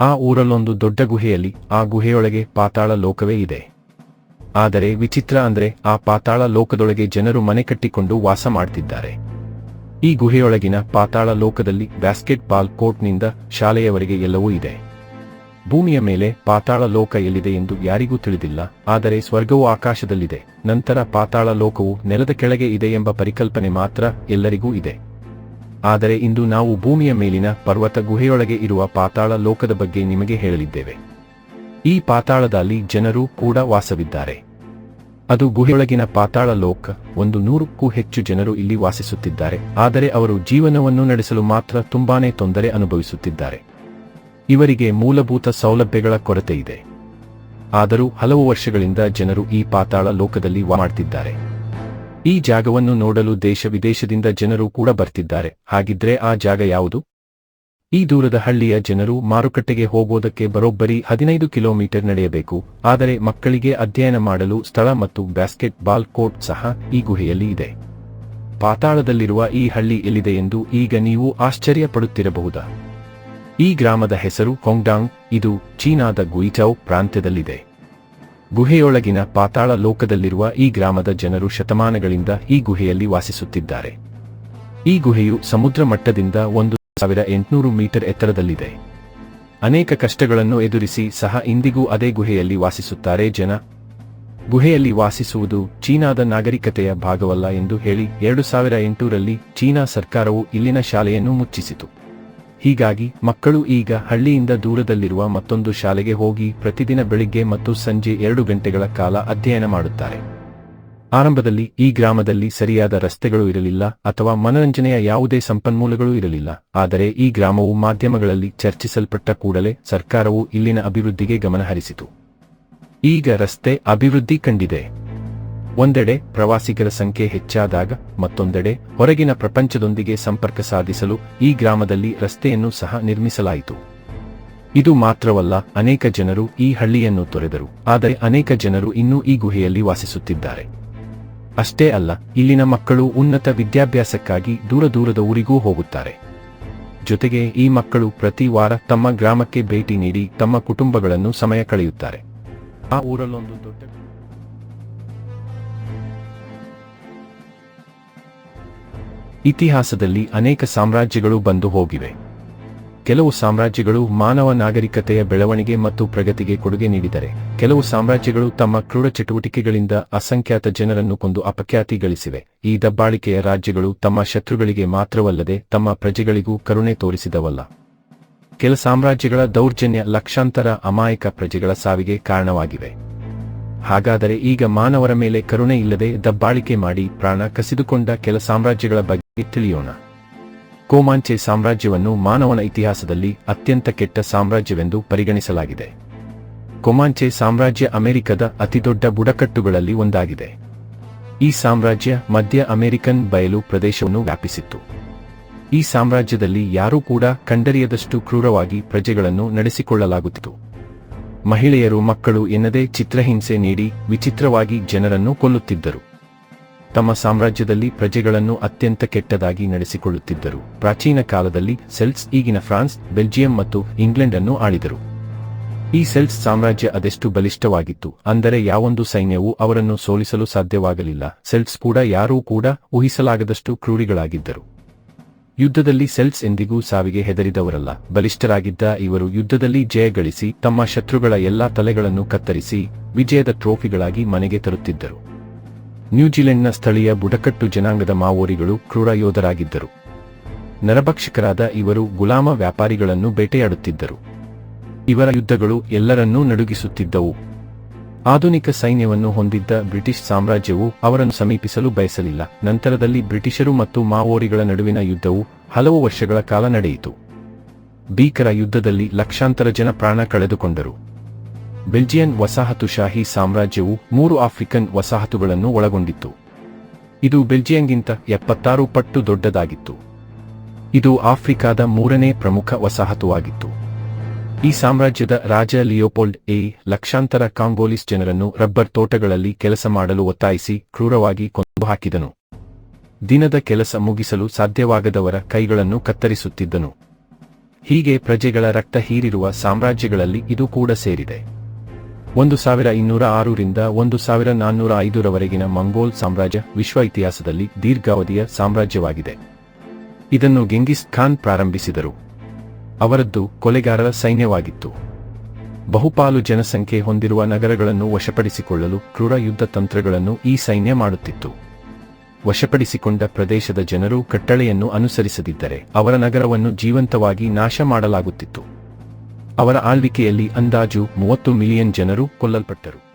ಆ ಊರಲ್ಲೊಂದು ದೊಡ್ಡ ಗುಹೆಯಲ್ಲಿ ಆ ಗುಹೆಯೊಳಗೆ ಪಾತಾಳ ಲೋಕವೇ ಇದೆ. ಆದರೆ ವಿಚಿತ್ರ ಅಂದ್ರೆ ಆ ಪಾತಾಳ ಲೋಕದೊಳಗೆ ಜನರು ಮನೆ ಕಟ್ಟಿಕೊಂಡು ವಾಸ ಮಾಡ್ತಿದ್ದಾರೆ. ಈ ಗುಹೆಯೊಳಗಿನ ಪಾತಾಳ ಲೋಕದಲ್ಲಿ ಬ್ಯಾಸ್ಕೆಟ್ ಬಾಲ್ ಕೋರ್ಟ್ನಿಂದ ಶಾಲೆಯವರೆಗೆ ಎಲ್ಲವೂ ಇದೆ. ಭೂಮಿಯ ಮೇಲೆ ಪಾತಾಳ ಲೋಕ ಎಲ್ಲಿದೆ ಎಂದು ಯಾರಿಗೂ ತಿಳಿದಿಲ್ಲ, ಆದರೆ ಸ್ವರ್ಗವು ಆಕಾಶದಲ್ಲಿದೆ, ನಂತರ ಪಾತಾಳ ಲೋಕವು ನೆಲದ ಕೆಳಗೆ ಇದೆ ಎಂಬ ಪರಿಕಲ್ಪನೆ ಮಾತ್ರ ಎಲ್ಲರಿಗೂ ಇದೆ. ಆದರೆ ಇಂದು ನಾವು ಭೂಮಿಯ ಮೇಲಿನ ಪರ್ವತ ಗುಹೆಯೊಳಗೆ ಇರುವ ಪಾತಾಳ ಲೋಕದ ಬಗ್ಗೆ ನಿಮಗೆ ಹೇಳಲಿದ್ದೇವೆ. ಈ ಪಾತಾಳದಲ್ಲಿ ಜನರು ಕೂಡ ವಾಸವಿದ್ದಾರೆ. ಅದು ಗುಹೆಯೊಳಗಿನ ಪಾತಾಳ ಲೋಕ, ಒಂದು ನೂರಕ್ಕೂ ಹೆಚ್ಚು ಜನರು ಇಲ್ಲಿ ವಾಸಿಸುತ್ತಿದ್ದಾರೆ, ಆದರೆ ಅವರು ಜೀವನವನ್ನು ನಡೆಸಲು ಮಾತ್ರ ತುಂಬಾನೇ ತೊಂದರೆ ಅನುಭವಿಸುತ್ತಿದ್ದಾರೆ. ಇವರಿಗೆ ಮೂಲಭೂತ ಸೌಲಭ್ಯಗಳ ಕೊರತೆ ಇದೆ ಆದರೂ ಹಲವು ವರ್ಷಗಳಿಂದ ಜನರು ಈ ಪಾತಾಳ ಲೋಕದಲ್ಲಿ ಮಾಡ್ತಿದ್ದಾರೆ. ಈ ಜಾಗವನ್ನು ನೋಡಲು ದೇಶ ವಿದೇಶದಿಂದ ಜನರು ಕೂಡ ಬರ್ತಿದ್ದಾರೆ. ಹಾಗಿದ್ರೆ ಆ ಜಾಗ ಯಾವುದು? ಈ ದೂರದ ಹಳ್ಳಿಯ ಜನರು ಮಾರುಕಟ್ಟೆಗೆ ಹೋಗೋದಕ್ಕೆ ಬರೋಬ್ಬರಿ ಹದಿನೈದು ಕಿಲೋಮೀಟರ್ ನಡೆಯಬೇಕು. ಆದರೆ ಮಕ್ಕಳಿಗೆ ಅಧ್ಯಯನ ಮಾಡಲು ಸ್ಥಳ ಮತ್ತು ಬ್ಯಾಸ್ಕೆಟ್ ಬಾಲ್ ಕೋರ್ಟ್ ಸಹ ಈ ಗುಹೆಯಲ್ಲಿ ಇದೆ. ಪಾತಾಳದಲ್ಲಿರುವ ಈ ಹಳ್ಳಿ ಎಲ್ಲಿದೆ ಎಂದು ಈಗ ನೀವು ಆಶ್ಚರ್ಯ ಪಡುತ್ತಿರಬಹುದಾ? ಈ ಗ್ರಾಮದ ಹೆಸರು ಕೊಂಗ್ಡಾಂಗ್. ಇದು ಚೀನಾದ ಗುಯಿಚೌ ಪ್ರಾಂತ್ಯದಲ್ಲಿದೆ. ಗುಹೆಯೊಳಗಿನ ಪಾತಾಳ ಲೋಕದಲ್ಲಿರುವ ಈ ಗ್ರಾಮದ ಜನರು ಶತಮಾನಗಳಿಂದ ಈ ಗುಹೆಯಲ್ಲಿ ವಾಸಿಸುತ್ತಿದ್ದಾರೆ. ಈ ಗುಹೆಯು ಸಮುದ್ರ ಮಟ್ಟದಿಂದ ಒಂದು ಸಾವಿರ ಎಂಟುನೂರು ಮೀಟರ್ ಎತ್ತರದಲ್ಲಿದೆ. ಅನೇಕ ಕಷ್ಟಗಳನ್ನು ಎದುರಿಸಿ ಸಹ ಇಂದಿಗೂ ಅದೇ ಗುಹೆಯಲ್ಲಿ ವಾಸಿಸುತ್ತಾರೆ ಜನ. ಗುಹೆಯಲ್ಲಿ ವಾಸಿಸುವುದು ಚೀನಾದ ನಾಗರಿಕತೆಯ ಭಾಗವಲ್ಲ ಎಂದು ಹೇಳಿ ಎರಡು ಸಾವಿರ ಚೀನಾ ಸರ್ಕಾರವು ಇಲ್ಲಿನ ಶಾಲೆಯನ್ನು ಮುಚ್ಚಿಸಿತು. ಹೀಗಾಗಿ ಮಕ್ಕಳು ಈಗ ಹಳ್ಳಿಯಿಂದ ದೂರದಲ್ಲಿರುವ ಮತ್ತೊಂದು ಶಾಲೆಗೆ ಹೋಗಿ ಪ್ರತಿದಿನ ಬೆಳಿಗ್ಗೆ ಮತ್ತು ಸಂಜೆ ಎರಡು ಗಂಟೆಗಳ ಕಾಲ ಅಧ್ಯಯನ ಮಾಡುತ್ತಾರೆ. ಆರಂಭದಲ್ಲಿ ಈ ಗ್ರಾಮದಲ್ಲಿ ಸರಿಯಾದ ರಸ್ತೆಗಳು ಇರಲಿಲ್ಲ ಅಥವಾ ಮನರಂಜನೆಯ ಯಾವುದೇ ಸಂಪನ್ಮೂಲಗಳು ಇರಲಿಲ್ಲ, ಆದರೆ ಈ ಗ್ರಾಮವು ಮಾಧ್ಯಮಗಳಲ್ಲಿ ಚರ್ಚಿಸಲ್ಪಟ್ಟ ಕೂಡಲೇ ಸರ್ಕಾರವು ಇಲ್ಲಿನ ಅಭಿವೃದ್ಧಿಗೆ ಗಮನಹರಿಸಿತು. ಈಗ ರಸ್ತೆ ಅಭಿವೃದ್ಧಿ ಕಂಡಿದೆ. ಒಂದೆಡೆ ಪ್ರವಾಸಿಗರ ಸಂಖ್ಯೆ ಹೆಚ್ಚಾದಾಗ ಮತ್ತೊಂದೆಡೆ ಹೊರಗಿನ ಪ್ರಪಂಚದೊಂದಿಗೆ ಸಂಪರ್ಕ ಸಾಧಿಸಲು ಈ ಗ್ರಾಮದಲ್ಲಿ ರಸ್ತೆಯನ್ನು ಸಹ ನಿರ್ಮಿಸಲಾಯಿತು. ಇದು ಮಾತ್ರವಲ್ಲ, ಅನೇಕ ಜನರು ಈ ಹಳ್ಳಿಯನ್ನು ತೊರೆದರು. ಆದರೆ ಅನೇಕ ಜನರು ಇನ್ನೂ ಈ ಗುಹೆಯಲ್ಲಿ ವಾಸಿಸುತ್ತಿದ್ದಾರೆ. ಅಷ್ಟೇ ಅಲ್ಲ, ಇಲ್ಲಿನ ಮಕ್ಕಳು ಉನ್ನತ ವಿದ್ಯಾಭ್ಯಾಸಕ್ಕಾಗಿ ದೂರ ದೂರದ ಊರಿಗೂ ಹೋಗುತ್ತಾರೆ. ಜೊತೆಗೆ ಈ ಮಕ್ಕಳು ಪ್ರತಿ ವಾರ ತಮ್ಮ ಗ್ರಾಮಕ್ಕೆ ಭೇಟಿ ನೀಡಿ ತಮ್ಮ ಕುಟುಂಬಗಳನ್ನು ಸಮಯ ಕಳೆಯುತ್ತಾರೆ. ಆ ಊರಲ್ಲೊಂದು ದೊಡ್ಡ ಇತಿಹಾಸದಲ್ಲಿ ಅನೇಕ ಸಾಮ್ರಾಜ್ಯಗಳು ಬಂದು ಹೋಗಿವೆ. ಕೆಲವು ಸಾಮ್ರಾಜ್ಯಗಳು ಮಾನವ ನಾಗರಿಕತೆಯ ಬೆಳವಣಿಗೆ ಮತ್ತು ಪ್ರಗತಿಗೆ ಕೊಡುಗೆ ನೀಡಿದರೆ, ಕೆಲವು ಸಾಮ್ರಾಜ್ಯಗಳು ತಮ್ಮ ಕ್ರೂರ ಚಟುವಟಿಕೆಗಳಿಂದ ಅಸಂಖ್ಯಾತ ಜನರನ್ನು ಕೊಂದು ಅಪಖ್ಯಾತಿ ಗಳಿಸಿವೆ. ಈ ದಬ್ಬಾಳಿಕೆಯ ರಾಜ್ಯಗಳು ತಮ್ಮ ಶತ್ರುಗಳಿಗೆ ಮಾತ್ರವಲ್ಲದೆ ತಮ್ಮ ಪ್ರಜೆಗಳಿಗೂ ಕರುಣೆ ತೋರಿಸಿದವಲ್ಲ. ಕೆಲ ಸಾಮ್ರಾಜ್ಯಗಳ ದೌರ್ಜನ್ಯ ಲಕ್ಷಾಂತರ ಅಮಾಯಕ ಪ್ರಜೆಗಳ ಸಾವಿಗೆ ಕಾರಣವಾಗಿವೆ. ಹಾಗಾದರೆ ಈಗ ಮಾನವರ ಮೇಲೆ ಕರುಣೆ ಇಲ್ಲದೆ ದಬ್ಬಾಳಿಕೆ ಮಾಡಿ ಪ್ರಾಣ ಕಸಿದುಕೊಂಡ ಕೆಲ ಸಾಮ್ರಾಜ್ಯಗಳ ಬಗ್ಗೆ ತಿಳಿಯೋಣ ಕೋಮಾಂಚೆ ಸಾಮ್ರಾಜ್ಯವನ್ನು ಮಾನವನ ಇತಿಹಾಸದಲ್ಲಿ ಅತ್ಯಂತ ಕೆಟ್ಟ ಸಾಮ್ರಾಜ್ಯವೆಂದು ಪರಿಗಣಿಸಲಾಗಿದೆ. ಕೊಮಾಂಚೆ ಸಾಮ್ರಾಜ್ಯ ಅಮೆರಿಕದ ಅತಿದೊಡ್ಡ ಬುಡಕಟ್ಟುಗಳಲ್ಲಿ ಒಂದಾಗಿದೆ. ಈ ಸಾಮ್ರಾಜ್ಯ ಮಧ್ಯ ಅಮೆರಿಕನ್ ಬಯಲು ಪ್ರದೇಶವನ್ನು ವ್ಯಾಪಿಸಿತ್ತು. ಈ ಸಾಮ್ರಾಜ್ಯದಲ್ಲಿ ಯಾರೂ ಕೂಡ ಕಂಡರಿಯದಷ್ಟು ಕ್ರೂರವಾಗಿ ಪ್ರಜೆಗಳನ್ನು ನಡೆಸಿಕೊಳ್ಳಲಾಗುತ್ತಿತ್ತು. ಮಹಿಳೆಯರು ಮಕ್ಕಳು ಎನ್ನದೇ ಚಿತ್ರಹಿಂಸೆ ನೀಡಿ ವಿಚಿತ್ರವಾಗಿ ಜನರನ್ನು ಕೊಲ್ಲುತ್ತಿದ್ದರು. ತಮ್ಮ ಸಾಮ್ರಾಜ್ಯದಲ್ಲಿ ಪ್ರಜೆಗಳನ್ನು ಅತ್ಯಂತ ಕೆಟ್ಟದಾಗಿ ನಡೆಸಿಕೊಳ್ಳುತ್ತಿದ್ದರು. ಪ್ರಾಚೀನ ಕಾಲದಲ್ಲಿ ಸೆಲ್ಟ್ಸ್, ಈಗಿನ ಫ್ರಾನ್ಸ್, ಬೆಲ್ಜಿಯಂ ಮತ್ತು ಇಂಗ್ಲೆಂಡ್ ಅನ್ನು ಆಳಿದರು. ಈ ಸೆಲ್ಸ್ ಸಾಮ್ರಾಜ್ಯ ಅದೆಷ್ಟು ಬಲಿಷ್ಠವಾಗಿತ್ತು ಅಂದರೆ ಯಾವೊಂದು ಸೈನ್ಯವೂ ಅವರನ್ನು ಸೋಲಿಸಲು ಸಾಧ್ಯವಾಗಲಿಲ್ಲ. ಸೆಲ್ಸ್ ಕೂಡ ಯಾರೂ ಕೂಡ ಊಹಿಸಲಾಗದಷ್ಟು ಕ್ರೂರಿಗಳಾಗಿದ್ದರು. ಯುದ್ಧದಲ್ಲಿ ಸೆಲ್ಸ್ ಎಂದಿಗೂ ಸಾವಿಗೆ ಹೆದರಿದವರಲ್ಲ. ಬಲಿಷ್ಠರಾಗಿದ್ದ ಇವರು ಯುದ್ಧದಲ್ಲಿ ಜಯ ಗಳಿಸಿ ತಮ್ಮ ಶತ್ರುಗಳ ಎಲ್ಲಾ ತಲೆಗಳನ್ನು ಕತ್ತರಿಸಿ ವಿಜಯದ ಟ್ರೋಫಿಗಳಾಗಿ ಮನೆಗೆ ತರುತ್ತಿದ್ದರು. ನ್ಯೂಜಿಲೆಂಡ್ನ ಸ್ಥಳೀಯ ಬುಡಕಟ್ಟು ಜನಾಂಗದ ಮಾವೋರಿಗಳು ಕ್ರೂರ ಯೋಧರಾಗಿದ್ದರು ನರಭಕ್ಷಕರಾದ ಇವರು ಗುಲಾಮ ವ್ಯಾಪಾರಿಗಳನ್ನು ಬೇಟೆಯಾಡುತ್ತಿದ್ದರು. ಇವರ ಯುದ್ಧಗಳು ಎಲ್ಲರನ್ನೂ ನಡುಗಿಸುತ್ತಿದ್ದವು. ಆಧುನಿಕ ಸೈನ್ಯವನ್ನು ಹೊಂದಿದ್ದ ಬ್ರಿಟಿಷ್ ಸಾಮ್ರಾಜ್ಯವು ಅವರನ್ನು ಸಮೀಪಿಸಲು ಬಯಸಲಿಲ್ಲ. ನಂತರದಲ್ಲಿ ಬ್ರಿಟಿಷರು ಮತ್ತು ಮಾವೋರಿಗಳ ನಡುವಿನ ಯುದ್ಧವು ಹಲವು ವರ್ಷಗಳ ಕಾಲ ನಡೆಯಿತು. ಭೀಕರ ಯುದ್ಧದಲ್ಲಿ ಲಕ್ಷಾಂತರ ಜನ ಪ್ರಾಣ ಕಳೆದುಕೊಂಡರು. ಬೆಲ್ಜಿಯನ್ ವಸಾಹತುಶಾಹಿ ಸಾಮ್ರಾಜ್ಯವು ಮೂರು ಆಫ್ರಿಕನ್ ವಸಾಹತುಗಳನ್ನು ಒಳಗೊಂಡಿತ್ತು. ಇದು ಬೆಲ್ಜಿಯಂಗಿಂತ ಎಪ್ಪತ್ತಾರು ಪಟ್ಟು ದೊಡ್ಡದಾಗಿತ್ತು. ಇದು ಆಫ್ರಿಕಾದ ಮೂರನೇ ಪ್ರಮುಖ ವಸಾಹತುವಾಗಿತ್ತು. ಈ ಸಾಮ್ರಾಜ್ಯದ ರಾಜ ಲಿಯೋಪೋಲ್ಡ್ ಎ ಲಕ್ಷಾಂತರ ಕಾಂಗೋಲಿಸ್ ಜನರನ್ನು ರಬ್ಬರ್ ತೋಟಗಳಲ್ಲಿ ಕೆಲಸ ಮಾಡಲು ಒತ್ತಾಯಿಸಿ ಕ್ರೂರವಾಗಿ ಕೊಂದು ಹಾಕಿದನು ದಿನದ ಕೆಲಸ ಮುಗಿಸಲು ಸಾಧ್ಯವಾಗದವರ ಕೈಗಳನ್ನು ಕತ್ತರಿಸುತ್ತಿದ್ದನು. ಹೀಗೆ ಪ್ರಜೆಗಳ ರಕ್ತ ಹೀರಿರುವ ಸಾಮ್ರಾಜ್ಯಗಳಲ್ಲಿ ಇದು ಕೂಡ ಸೇರಿದೆ. ಒಂದು ಸಾವಿರ ಇನ್ನೂರ ಆರರಿಂದ ಒಂದು ಸಾವಿರ ನಾನ್ನೂರ ಐದರವರೆಗಿನ ಮಂಗೋಲ್ ಸಾಮ್ರಾಜ್ಯ ವಿಶ್ವ ಇತಿಹಾಸದಲ್ಲಿ ದೀರ್ಘಾವಧಿಯ ಸಾಮ್ರಾಜ್ಯವಾಗಿದೆ. ಇದನ್ನು ಗೆಂಗಿಸ್ ಖಾನ್ ಪ್ರಾರಂಭಿಸಿದರು. ಅವರದ್ದು ಕೊಲೆಗಾರರ ಸೈನ್ಯವಾಗಿತ್ತು. ಬಹುಪಾಲು ಜನಸಂಖ್ಯೆ ಹೊಂದಿರುವ ನಗರಗಳನ್ನು ವಶಪಡಿಸಿಕೊಳ್ಳಲು ಕ್ರೂರ ಯುದ್ಧ ತಂತ್ರಗಳನ್ನು ಈ ಸೈನ್ಯ ಮಾಡುತ್ತಿತ್ತು. ವಶಪಡಿಸಿಕೊಂಡ ಪ್ರದೇಶದ ಜನರು ಕಟ್ಟಳೆಯನ್ನು ಅನುಸರಿಸದಿದ್ದರೆ ಅವರ ನಗರವನ್ನು ಜೀವಂತವಾಗಿ ನಾಶ ಮಾಡಲಾಗುತ್ತಿತ್ತು. ಅವರ ಆಳ್ವಿಕೆಯಲ್ಲಿ ಅಂದಾಜು ಮೂವತ್ತು ಮಿಲಿಯನ್ ಜನರು ಕೊಲ್ಲಲ್ಪಟ್ಟರು.